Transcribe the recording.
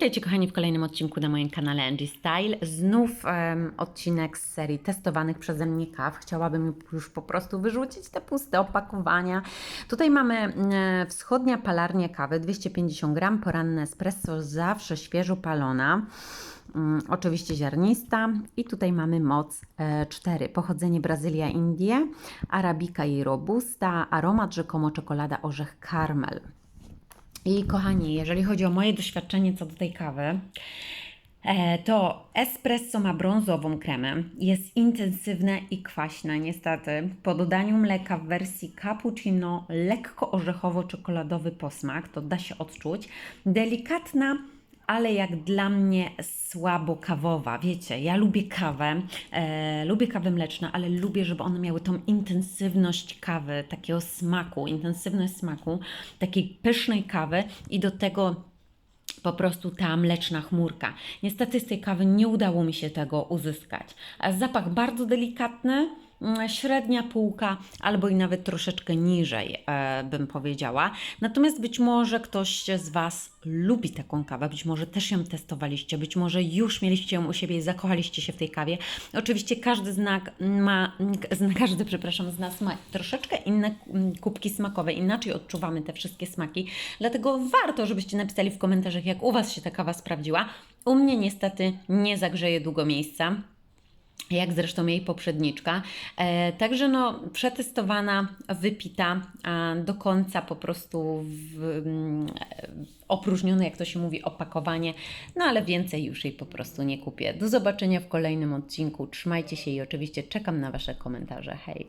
Witajcie kochani w kolejnym odcinku na moim kanale Angie Style. Znów em, odcinek z serii testowanych przeze mnie kaw. Chciałabym już po prostu wyrzucić te puste opakowania. Tutaj mamy e, wschodnia palarnia kawy, 250 gram, poranne espresso, zawsze świeżo palona. Mm, oczywiście ziarnista i tutaj mamy moc e, 4. Pochodzenie Brazylia, Indie, Arabika i Robusta, aromat rzekomo czekolada, orzech, karmel. I kochani, jeżeli chodzi o moje doświadczenie co do tej kawy, e, to espresso ma brązową kremę, jest intensywne i kwaśne niestety. Po dodaniu mleka w wersji cappuccino lekko orzechowo-czekoladowy posmak, to da się odczuć. Delikatna, ale jak dla mnie słabo kawowa. Wiecie, ja lubię kawę, e, lubię kawę mleczną, ale lubię, żeby one miały tą intensywność kawy, takiego smaku, intensywność smaku, takiej pysznej kawy i do tego po prostu ta mleczna chmurka. Niestety z tej kawy nie udało mi się tego uzyskać. Zapach bardzo delikatny, średnia półka, albo i nawet troszeczkę niżej, e, bym powiedziała. Natomiast być może ktoś z Was lubi taką kawę, być może też ją testowaliście, być może już mieliście ją u siebie i zakochaliście się w tej kawie. Oczywiście każdy znak ma, każdy, przepraszam, z nas ma troszeczkę inne mm, kubki smakowe, inaczej odczuwamy te wszystkie smaki, dlatego warto, żebyście napisali w komentarzach, jak u Was się ta kawa sprawdziła. U mnie niestety nie zagrzeje długo miejsca jak zresztą jej poprzedniczka. E, także no, przetestowana, wypita, do końca po prostu w, mm, opróżnione, jak to się mówi, opakowanie, no ale więcej już jej po prostu nie kupię. Do zobaczenia w kolejnym odcinku. Trzymajcie się i oczywiście czekam na Wasze komentarze. Hej!